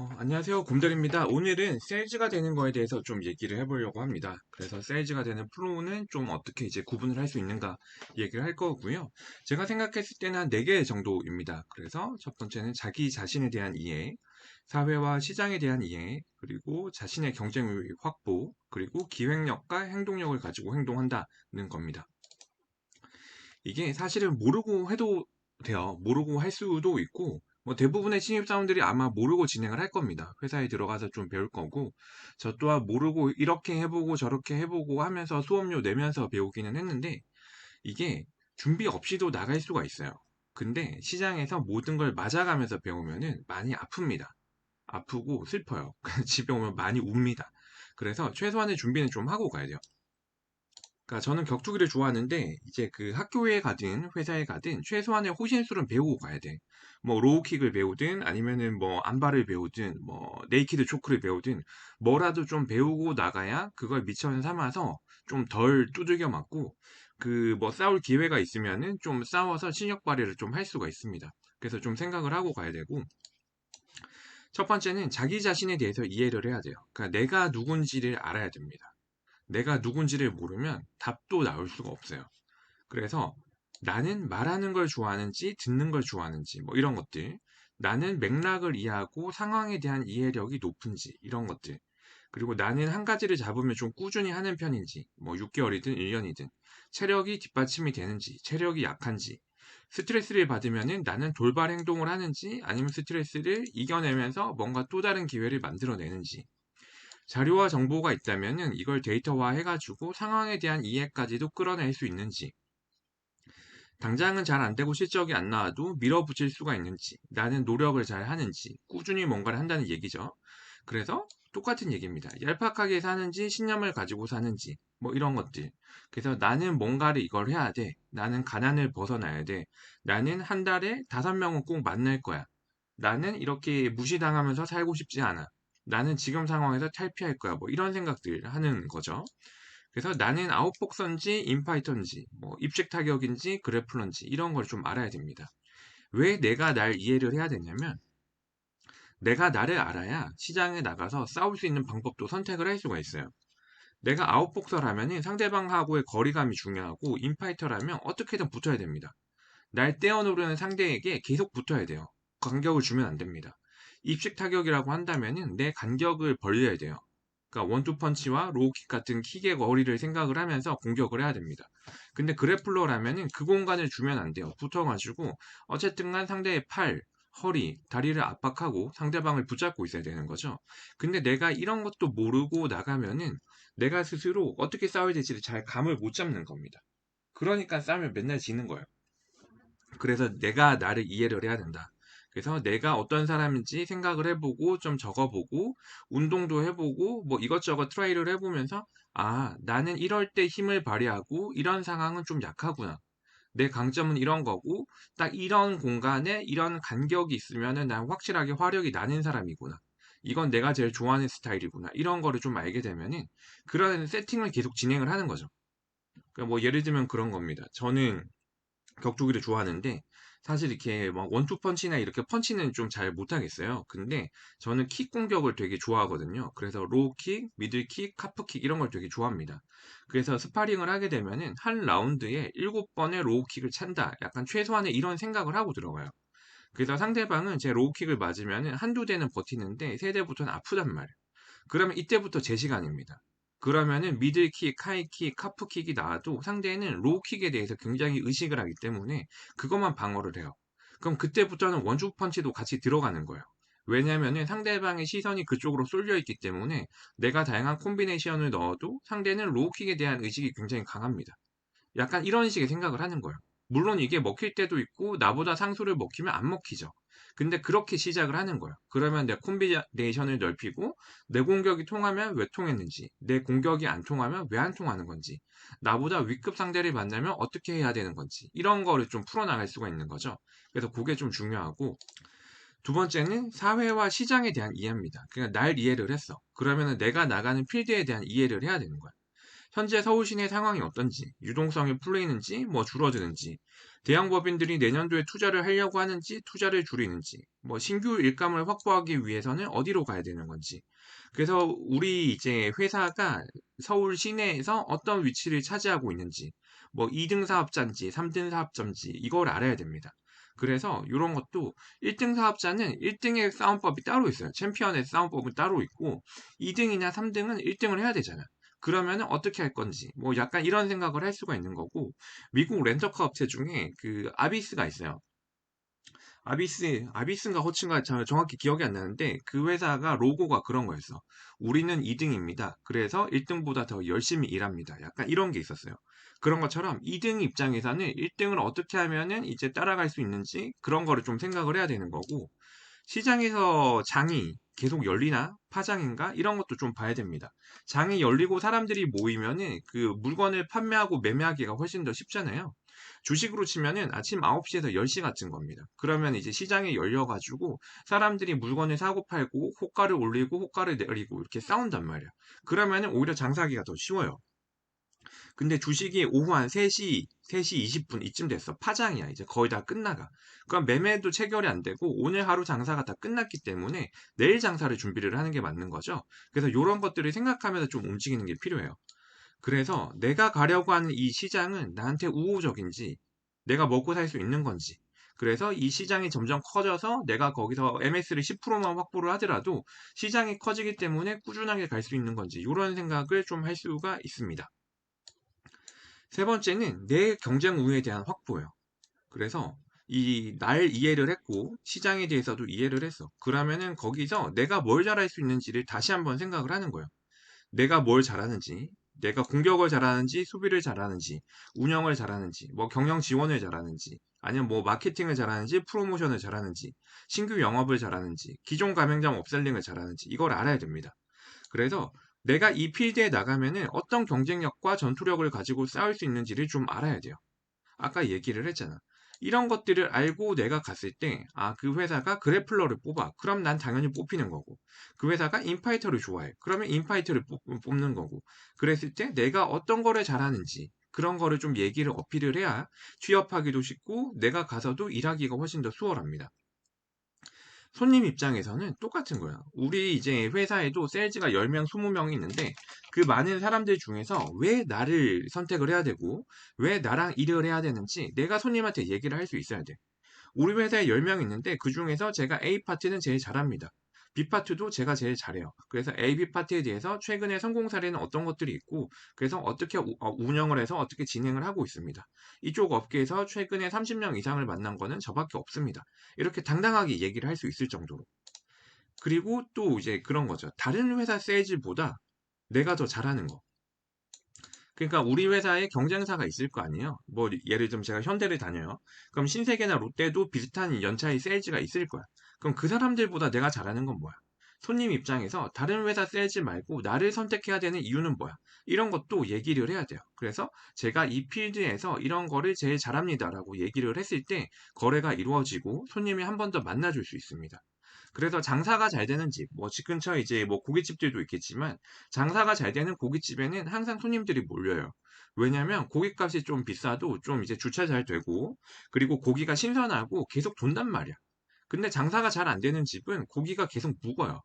어, 안녕하세요. 곰돌입니다. 오늘은 세일즈가 되는 거에 대해서 좀 얘기를 해보려고 합니다. 그래서 세일즈가 되는 플로우는 좀 어떻게 이제 구분을 할 수 있는가 얘기를 할 거고요. 제가 생각했을 때는 한 4개 정도입니다. 그래서 첫 번째는 자기 자신에 대한 이해, 사회와 시장에 대한 이해, 그리고 자신의 경쟁 확보, 그리고 기획력과 행동력을 가지고 행동한다는 겁니다. 이게 사실은 모르고 해도 돼요. 모르고 할 수도 있고, 뭐 대부분의 신입사원들이 아마 모르고 진행을 할 겁니다. 회사에 들어가서 좀 배울 거고, 저 또한 모르고 이렇게 해보고 저렇게 해보고 하면서 수업료 내면서 배우기는 했는데, 이게 준비 없이도 나갈 수가 있어요. 근데 시장에서 모든 걸 맞아가면서 배우면은 많이 아픕니다. 아프고 슬퍼요. 집에 오면 많이 웁니다. 그래서 최소한의 준비는 좀 하고 가야 돼요. 그러니까 저는 격투기를 좋아하는데 이제 그 학교에 가든 회사에 가든 최소한의 호신술은 배우고 가야 돼. 뭐 로우킥을 배우든 아니면은 뭐 안발을 배우든 뭐 네이키드 초크를 배우든 뭐라도 좀 배우고 나가야 그걸 미천 삼아서 좀 덜 두들겨 맞고 그 뭐 싸울 기회가 있으면은 좀 싸워서 실력 발휘를 좀 할 수가 있습니다. 그래서 좀 생각을 하고 가야 되고 첫 번째는 자기 자신에 대해서 이해를 해야 돼요. 그러니까 내가 누군지를 알아야 됩니다. 내가 누군지를 모르면 답도 나올 수가 없어요. 그래서 나는 말하는 걸 좋아하는지 듣는 걸 좋아하는지 뭐 이런 것들 나는 맥락을 이해하고 상황에 대한 이해력이 높은지 이런 것들 그리고 나는 한 가지를 잡으면 좀 꾸준히 하는 편인지 뭐 6개월이든 1년이든 체력이 뒷받침이 되는지 체력이 약한지 스트레스를 받으면은 나는 돌발 행동을 하는지 아니면 스트레스를 이겨내면서 뭔가 또 다른 기회를 만들어내는지 자료와 정보가 있다면 이걸 데이터화 해가지고 상황에 대한 이해까지도 끌어낼 수 있는지 당장은 잘 안되고 실적이 안 나와도 밀어붙일 수가 있는지 나는 노력을 잘 하는지 꾸준히 뭔가를 한다는 얘기죠. 그래서 똑같은 얘기입니다. 얄팍하게 사는지 신념을 가지고 사는지 뭐 이런 것들. 그래서 나는 뭔가를 이걸 해야 돼. 나는 가난을 벗어나야 돼. 나는 한 달에 다섯 명은 꼭 만날 거야. 나는 이렇게 무시당하면서 살고 싶지 않아. 나는 지금 상황에서 탈피할 거야. 뭐 이런 생각들 하는 거죠. 그래서 나는 아웃복서인지 인파이터인지 뭐 입식 타격인지 그래플런지 이런 걸 좀 알아야 됩니다. 왜 내가 날 이해를 해야 되냐면 내가 나를 알아야 시장에 나가서 싸울 수 있는 방법도 선택을 할 수가 있어요. 내가 아웃복서라면 상대방하고의 거리감이 중요하고 인파이터라면 어떻게든 붙어야 됩니다. 날 떼어놓으려는 상대에게 계속 붙어야 돼요. 간격을 주면 안 됩니다. 입식 타격이라고 한다면 내 간격을 벌려야 돼요. 그러니까 원투 펀치와 로우킥 같은 킥의 거리를 생각을 하면서 공격을 해야 됩니다. 근데 그래플러라면 그 공간을 주면 안 돼요. 붙어가지고 어쨌든 간 상대의 팔, 허리, 다리를 압박하고 상대방을 붙잡고 있어야 되는 거죠. 근데 내가 이런 것도 모르고 나가면은 내가 스스로 어떻게 싸워야 될지를 잘 감을 못 잡는 겁니다. 그러니까 싸우면 맨날 지는 거예요. 그래서 내가 나를 이해를 해야 된다. 그래서 내가 어떤 사람인지 생각을 해보고 좀 적어보고 운동도 해보고 뭐 이것저것 트라이를 해보면서 아 나는 이럴 때 힘을 발휘하고 이런 상황은 좀 약하구나. 내 강점은 이런 거고 딱 이런 공간에 이런 간격이 있으면은 난 확실하게 화력이 나는 사람이구나. 이건 내가 제일 좋아하는 스타일이구나. 이런 거를 좀 알게 되면은 그런 세팅을 계속 진행을 하는 거죠. 그러니까 뭐 예를 들면 그런 겁니다. 저는 격투기를 좋아하는데 사실 이렇게 막 원투 펀치나 이렇게 펀치는 좀 잘 못하겠어요. 근데 저는 킥 공격을 되게 좋아하거든요. 그래서 로우킥, 미들킥, 카프킥 이런 걸 되게 좋아합니다. 그래서 스파링을 하게 되면은 한 라운드에 7번의 로우킥을 찬다. 약간 최소한의 이런 생각을 하고 들어가요. 그래서 상대방은 제 로우킥을 맞으면은 한두 대는 버티는데 세 대부터는 아프단 말이에요. 그러면 이때부터 제 시간입니다. 그러면은 미들킥, 하이킥, 카프킥이 나와도 상대는 로우킥에 대해서 굉장히 의식을 하기 때문에 그것만 방어를 해요. 그럼 그때부터는 원주 펀치도 같이 들어가는 거예요. 왜냐면은 상대방의 시선이 그쪽으로 쏠려 있기 때문에 내가 다양한 콤비네이션을 넣어도 상대는 로우킥에 대한 의식이 굉장히 강합니다. 약간 이런 식의 생각을 하는 거예요. 물론 이게 먹힐 때도 있고 나보다 상수를 먹히면 안 먹히죠. 근데 그렇게 시작을 하는 거예요. 그러면 내 콤비네이션을 넓히고 내 공격이 통하면 왜 통했는지, 내 공격이 안 통하면 왜 안 통하는 건지, 나보다 위급 상대를 만나면 어떻게 해야 되는 건지 이런 거를 좀 풀어나갈 수가 있는 거죠. 그래서 그게 좀 중요하고 두 번째는 사회와 시장에 대한 이해입니다. 그러니까 날 이해를 했어. 그러면 내가 나가는 필드에 대한 이해를 해야 되는 거야. 현재 서울 시내 상황이 어떤지, 유동성이 풀리는지, 뭐 줄어드는지, 대형 법인들이 내년도에 투자를 하려고 하는지, 투자를 줄이는지, 뭐 신규 일감을 확보하기 위해서는 어디로 가야 되는 건지. 그래서 우리 이제 회사가 서울 시내에서 어떤 위치를 차지하고 있는지, 뭐 2등 사업자인지 3등 사업자인지 이걸 알아야 됩니다. 그래서 이런 것도 1등 사업자는 1등의 싸움법이 따로 있어요. 챔피언의 싸움법은 따로 있고 2등이나 3등은 1등을 해야 되잖아. 그러면 어떻게 할 건지 뭐 약간 이런 생각을 할 수가 있는 거고 미국 렌터카 업체 중에 그 아비스가 있어요. 아비스, 아비스인가 호칭가 정확히 기억이 안 나는데 그 회사가 로고가 그런 거였어. 우리는 2등입니다. 그래서 1등보다 더 열심히 일합니다. 약간 이런 게 있었어요. 그런 것처럼 2등 입장에서는 1등을 어떻게 하면은 이제 따라갈 수 있는지 그런 거를 좀 생각을 해야 되는 거고 시장에서 장이 계속 열리나 파장인가 이런 것도 좀 봐야 됩니다. 장이 열리고 사람들이 모이면은 그 물건을 판매하고 매매하기가 훨씬 더 쉽잖아요. 주식으로 치면은 아침 9시에서 10시 같은 겁니다. 그러면 이제 시장이 열려가지고 사람들이 물건을 사고 팔고 호가를 올리고 호가를 내리고 이렇게 싸운단 말이야. 그러면은 오히려 장사하기가 더 쉬워요. 근데 주식이 오후 한 3시, 3시 20분 이쯤 됐어. 파장이야. 이제 거의 다 끝나가. 그럼 매매도 체결이 안 되고 오늘 하루 장사가 다 끝났기 때문에 내일 장사를 준비를 하는 게 맞는 거죠. 그래서 이런 것들을 생각하면서 좀 움직이는 게 필요해요. 그래서 내가 가려고 하는 이 시장은 나한테 우호적인지 내가 먹고 살 수 있는 건지 그래서 이 시장이 점점 커져서 내가 거기서 MS를 10%만 확보를 하더라도 시장이 커지기 때문에 꾸준하게 갈 수 있는 건지 이런 생각을 좀 할 수가 있습니다. 세 번째는 내 경쟁 우위에 대한 확보예요. 그래서 이 날 이해를 했고 시장에 대해서도 이해를 했어. 그러면은 거기서 내가 뭘 잘할 수 있는지를 다시 한번 생각을 하는 거예요. 내가 뭘 잘하는지, 내가 공격을 잘하는지, 수비를 잘하는지, 운영을 잘하는지, 뭐 경영 지원을 잘하는지, 아니면 뭐 마케팅을 잘하는지, 프로모션을 잘하는지, 신규 영업을 잘하는지, 기존 가맹점 업셀링을 잘하는지 이걸 알아야 됩니다. 그래서 내가 이 필드에 나가면은 어떤 경쟁력과 전투력을 가지고 싸울 수 있는지를 좀 알아야 돼요. 아까 얘기를 했잖아. 이런 것들을 알고 내가 갔을 때, 아, 그 회사가 그래플러를 뽑아. 그럼 난 당연히 뽑히는 거고. 그 회사가 인파이터를 좋아해. 그러면 인파이터를 뽑, 는 거고. 그랬을 때 내가 어떤 거를 잘하는지, 그런 거를 좀 얘기를 어필을 해야 취업하기도 쉽고, 내가 가서도 일하기가 훨씬 더 수월합니다. 손님 입장에서는 똑같은 거야. 우리 이제 회사에도 세일즈가 10명, 20명이 있는데 그 많은 사람들 중에서 왜 나를 선택을 해야 되고 왜 나랑 일을 해야 되는지 내가 손님한테 얘기를 할 수 있어야 돼. 우리 회사에 10명 있는데 그 중에서 제가 A 파트는 제일 잘합니다. B파트도 제가 제일 잘해요. 그래서 A, B파트에 대해서 최근에 성공 사례는 어떤 것들이 있고 그래서 어떻게 우, 어, 운영을 해서 어떻게 진행을 하고 있습니다. 이쪽 업계에서 최근에 30명 이상을 만난 거는 저밖에 없습니다. 이렇게 당당하게 얘기를 할 수 있을 정도로. 그리고 또 이제 그런 거죠. 다른 회사 세일즈보다 내가 더 잘하는 거. 그러니까 우리 회사에 경쟁사가 있을 거 아니에요. 뭐 예를 들면 제가 현대를 다녀요. 그럼 신세계나 롯데도 비슷한 연차의 세일즈가 있을 거야. 그럼 그 사람들보다 내가 잘하는 건 뭐야? 손님 입장에서 다른 회사 세일즈 말고 나를 선택해야 되는 이유는 뭐야? 이런 것도 얘기를 해야 돼요. 그래서 제가 이 필드에서 이런 거를 제일 잘합니다라고 얘기를 했을 때 거래가 이루어지고 손님이 한 번 더 만나줄 수 있습니다. 그래서 장사가 잘 되는 집, 뭐 집 근처에 이제 뭐 고깃집들도 있겠지만 장사가 잘 되는 고깃집에는 항상 손님들이 몰려요. 왜냐면 고깃값이 좀 비싸도 좀 이제 주차 잘 되고 그리고 고기가 신선하고 계속 돈단 말이야. 근데 장사가 잘 안 되는 집은 고기가 계속 묵어요.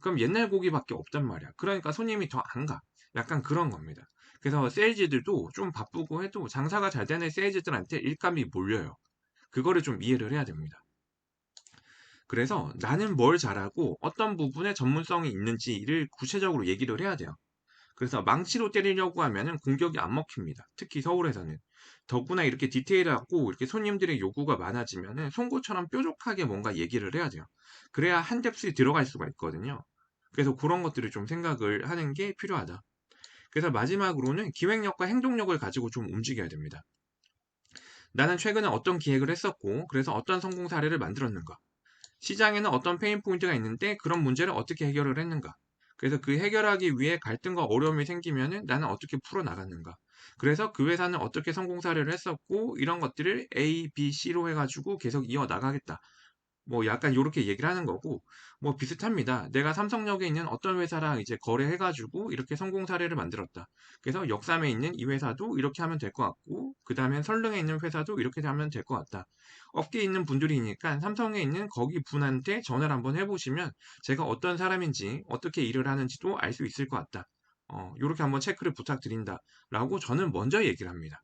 그럼 옛날 고기밖에 없단 말이야. 그러니까 손님이 더 안 가. 약간 그런 겁니다. 그래서 세일즈들도 좀 바쁘고 해도 장사가 잘 되는 세일즈들한테 일감이 몰려요. 그거를 좀 이해를 해야 됩니다. 그래서 나는 뭘 잘하고 어떤 부분에 전문성이 있는지를 구체적으로 얘기를 해야 돼요. 그래서 망치로 때리려고 하면은 공격이 안 먹힙니다. 특히 서울에서는. 더구나 이렇게 디테일하고 이렇게 손님들의 요구가 많아지면은 송곳처럼 뾰족하게 뭔가 얘기를 해야 돼요. 그래야 한 뎁스에 들어갈 수가 있거든요. 그래서 그런 것들을 좀 생각을 하는 게 필요하다. 그래서 마지막으로는 기획력과 행동력을 가지고 좀 움직여야 됩니다. 나는 최근에 어떤 기획을 했었고, 그래서 어떤 성공 사례를 만들었는가. 시장에는 어떤 페인 포인트가 있는데 그런 문제를 어떻게 해결을 했는가. 그래서 그 해결하기 위해 갈등과 어려움이 생기면은 나는 어떻게 풀어 나갔는가. 그래서 그 회사는 어떻게 성공 사례를 했었고 이런 것들을 A, B, C로 해가지고 계속 이어 나가겠다. 뭐 약간 요렇게 얘기를 하는 거고 뭐 비슷합니다. 내가 삼성역에 있는 어떤 회사랑 이제 거래해가지고 이렇게 성공 사례를 만들었다. 그래서 역삼에 있는 이 회사도 이렇게 하면 될 것 같고 그 다음에 설릉에 있는 회사도 이렇게 하면 될 것 같다. 업계에 있는 분들이니까 삼성에 있는 거기 분한테 전화를 한번 해보시면 제가 어떤 사람인지 어떻게 일을 하는지도 알 수 있을 것 같다. 어, 요렇게 한번 체크를 부탁드린다. 라고 저는 먼저 얘기를 합니다.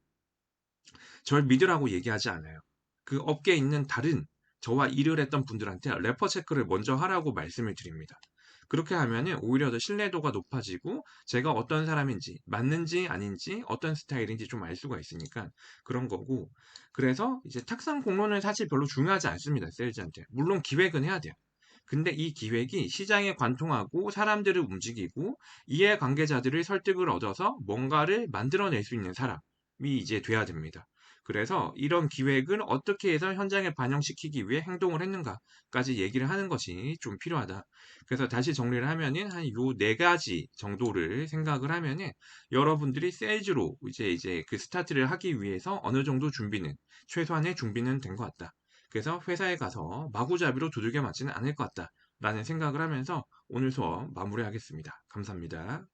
절 믿으라고 얘기하지 않아요. 그 업계에 있는 다른 저와 일을 했던 분들한테 레퍼 체크를 먼저 하라고 말씀을 드립니다. 그렇게 하면은 오히려 더 신뢰도가 높아지고 제가 어떤 사람인지 맞는지 아닌지 어떤 스타일인지 좀 알 수가 있으니까 그런 거고 그래서 이제 탁상 공론은 사실 별로 중요하지 않습니다. 세일즈한테. 물론 기획은 해야 돼요. 근데 이 기획이 시장에 관통하고 사람들을 움직이고 이해 관계자들을 설득을 얻어서 뭔가를 만들어낼 수 있는 사람이 이제 돼야 됩니다. 그래서 이런 기획을 어떻게 해서 현장에 반영시키기 위해 행동을 했는가까지 얘기를 하는 것이 좀 필요하다. 그래서 다시 정리를 하면은 한 요 네 가지 정도를 생각을 하면은 여러분들이 세일즈로 이제 이제 그 스타트를 하기 위해서 어느 정도 준비는 최소한의 준비는 된 것 같다. 그래서 회사에 가서 마구잡이로 두들겨 맞지는 않을 것 같다. 라는 생각을 하면서 오늘 수업 마무리하겠습니다. 감사합니다.